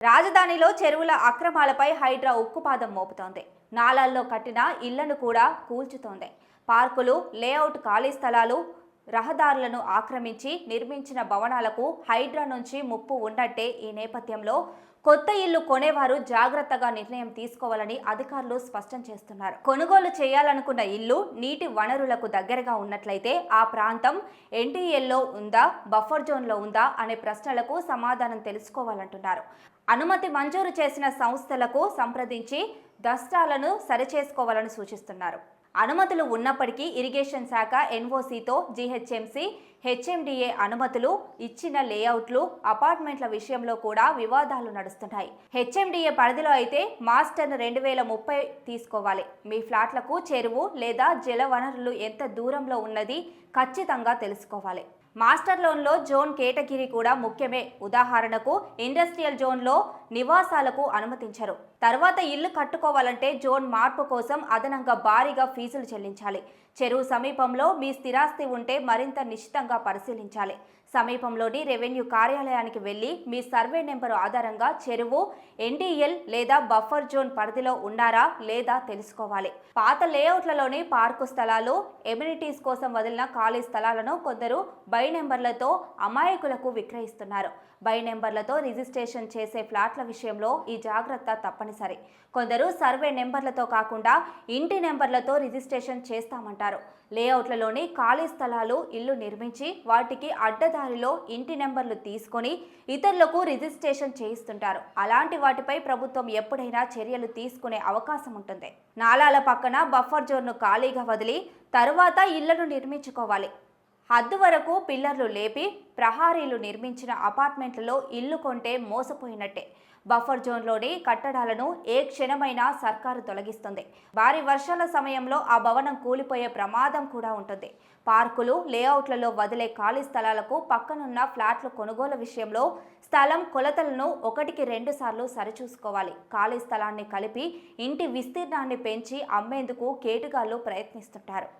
రాజధానిలో చెరువుల అక్రమాలపై హైడ్రా ఉక్కుపాదం మోపుతోంది. నాలాల్లో కట్టిన ఇళ్ళను కూడా కూల్చుతోంది. పార్కులు లేఅవుట్ ఖాళీ స్థలాలు రహదారులను ఆక్రమించి నిర్మించిన భవనాలకు హైడ్రా నుంచి ముప్పు ఉన్నట్టే ఈ నేపథ్యంలో కొత్త ఇల్లు కొనేవారు జాగ్రత్తగా నిర్ణయం తీసుకోవాలని అధికారులు స్పష్టం చేస్తున్నారు. కొనుగోలు చేయాలనుకున్న ఇల్లు నీటి వనరులకు దగ్గరగా ఉన్నట్లయితే ఆ ప్రాంతం ఎన్టీఎల్లో ఉందా బఫర్ జోన్లో ఉందా అనే ప్రశ్నలకు సమాధానం తెలుసుకోవాలంటున్నారు. అనుమతి మంజూరు చేసిన సంస్థలకు సంప్రదించి దస్త్రాలను సరిచేసుకోవాలని సూచిస్తున్నారు. అనుమతులు ఉన్నప్పటికీ ఇరిగేషన్ శాఖ ఎన్ఓసితో జీహెచ్ఎంసీ హెచ్ఎండిఏ అనుమతులు ఇచ్చిన లేఅవుట్లు అపార్ట్మెంట్ల విషయంలో కూడా వివాదాలు నడుస్తున్నాయి. హెచ్ఎండిఏ పరిధిలో అయితే మాస్టర్ను రెండు వేల ముప్పై తీసుకోవాలి. మీ ఫ్లాట్లకు చెరువు లేదా జల వనరులు ఎంత దూరంలో ఉన్నది ఖచ్చితంగా తెలుసుకోవాలి. మాస్టర్ లోన్లో జోన్ కేటగిరీ కూడా ముఖ్యమే. ఉదాహరణకు ఇండస్ట్రియల్ జోన్లో నివాసాలకు అనుమతించరు. తర్వాత ఇల్లు కట్టుకోవాలంటే జోన్ మార్పు కోసం అదనంగా భారీగా ఫీజులు చెల్లించాలి. చెరువు సమీపంలో మీ స్థిరాస్తి ఉంటే మరింత నిశ్చితంగా పరిశీలించాలి. సమీపంలోని రెవెన్యూ కార్యాలయానికి వెళ్ళి మీ సర్వే నెంబరు ఆధారంగా చెరువు ఎన్డీఎల్ లేదా బఫర్ జోన్ పరిధిలో ఉన్నారా లేదా తెలుసుకోవాలి. పాత లేఅవుట్లలోని పార్కు స్థలాలు ఎమ్యూనిటీస్ కోసం వదిలిన ఖాళీ స్థలాలను కొందరు బై నెంబర్లతో అమాయకులకు విక్రయిస్తున్నారు. బై నెంబర్లతో రిజిస్ట్రేషన్ చేసే ఫ్లాట్ల విషయంలో ఈ జాగ్రత్త తప్పనిసరి. కొందరు సర్వే నెంబర్లతో కాకుండా ఇంటి నెంబర్లతో రిజిస్ట్రేషన్ చేస్తామంటారు. లేఅవుట్లలోని ఖాళీ స్థలాలు ఇల్లు నిర్మించి వాటికి అడ్డదారిలో ఇంటి నెంబర్లు తీసుకొని ఇతరులకు రిజిస్ట్రేషన్ చేయిస్తుంటారు. అలాంటి వాటిపై ప్రభుత్వం ఎప్పుడైనా చర్యలు తీసుకునే అవకాశం ఉంటుంది. నాలాల పక్కన బఫర్ జోన్ను ఖాళీగా వదిలి తరువాత ఇళ్ళను నిర్మించుకోవాలి. హద్దు వరకు పిల్లర్లు లేపి ప్రహారీలు నిర్మించిన అపార్ట్మెంట్లలో ఇల్లు కొంటే మోసపోయినట్టే. బఫర్ జోన్లోని కట్టడాలను ఏ క్షణమైనా సర్కారు తొలగిస్తుంది. భారీ వర్షాల సమయంలో ఆ భవనం కూలిపోయే ప్రమాదం కూడా ఉంటుంది. పార్కులు లేఅవుట్లలో వదిలే ఖాళీ స్థలాలకు పక్కనున్న ఫ్లాట్ల కొనుగోలు విషయంలో స్థలం కొలతలను ఒకటికి రెండు సార్లు సరిచూసుకోవాలి. ఖాళీ స్థలాన్ని కలిపి ఇంటి విస్తీర్ణాన్ని పెంచి అమ్మేందుకు కేటుగాళ్ళు ప్రయత్నిస్తుంటారు.